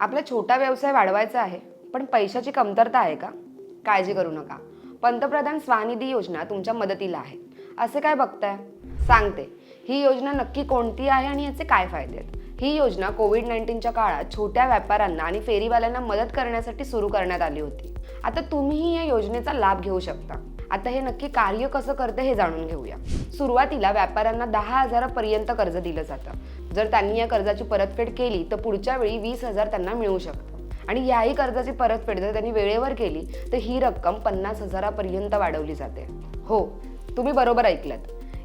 आपला छोटा व्यवसाय वाढवायचा आहे पण पैशाची कमतरता आहे का? काळजी करू नका. पंतप्रधान स्वानिधी योजना तुमच्या मदतीला आहे. असे काय बघताय? सांगते. ही योजना नक्की कोणती आहे आणि याचे काय फायदे आहेत? ही योजना कोविड नाईन्टीनच्या काळात छोट्या व्यापाऱ्यांना आणि फेरीवाल्यांना मदत करण्यासाठी सुरू करण्यात आली होती. आता तुम्हीही या योजनेचा लाभ घेऊ शकता. आता हे नक्की कार्य कसं करतं हे जाणून घेऊया. सुरुवातीला व्यापाऱ्यांना दहा हजारापर्यंत कर्ज दिलं जातं. जर त्यांनी या कर्जाची परतफेड केली तर पुढच्या वेळी वीस हजार त्यांना मिळू शकतं. आणि याही कर्जाची परतफेड जर त्यांनी वेळेवर केली तर ही रक्कम पन्नास हजारापर्यंत वाढवली जाते. हो तुम्ही बरोबर ऐकलत.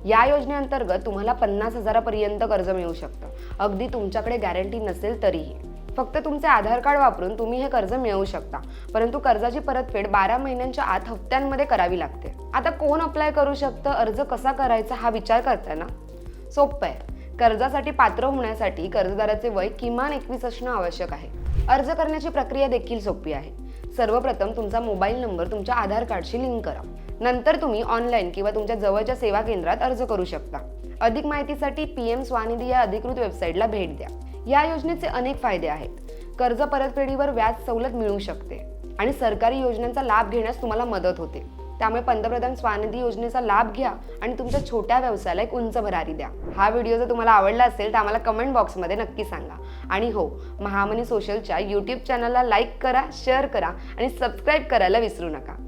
या योजनेअंतर्गत तुम्हाला पन्नास हजारापर्यंत कर्ज मिळू शकतं. अगदी तुमच्याकडे गॅरंटी नसेल तरीही. फक्त तुमचे आधार कार्ड वापरून तुम्ही हे कर्ज मिळवू शकता. परंतु कर्जाची परतफेड बारा महिन्यांच्या आत हप्त्यांमध्ये करावी लागते. आता कोण अप्लाय करू शकतं? अर्ज कसा करायचा? हा विचार करताना. सोपं आहे. कर्जासाठी पात्र होण्यासाठी कर्जदाराचे वय किमान एकवीस असणं आवश्यक आहे. अर्ज करण्याची प्रक्रिया देखील सोपी आहे. सर्वप्रथम तुमचा मोबाईल नंबर तुमच्या आधार कार्डशी लिंक करा. नंतर तुम्ही ऑनलाईन किंवा तुमच्या जवळच्या सेवा केंद्रात अर्ज करू शकता. अधिक माहितीसाठी पी एम स्वानिधी या अधिकृत वेबसाईटला भेट द्या. या योजनेचे अनेक फायदे आहेत. कर्ज परतफेडीवर व्याज सवलत मिळू शकते आणि सरकारी योजनांचा लाभ घेण्यास तुम्हाला मदत होते. त्यामुळे पंतप्रधान स्वानिधी योजनेचा लाभ घ्या आणि तुमच्या छोट्या व्यवसायाला एक उंच भरारी द्या. हा व्हिडिओ जर तुम्हाला आवडला असेल तर आम्हाला कमेंट बॉक्समध्ये नक्की सांगा. आणि हो महामनी सोशलच्या यूट्यूब चॅनलला लाईक करा शेअर करा आणि सबस्क्राईब करायला विसरू नका.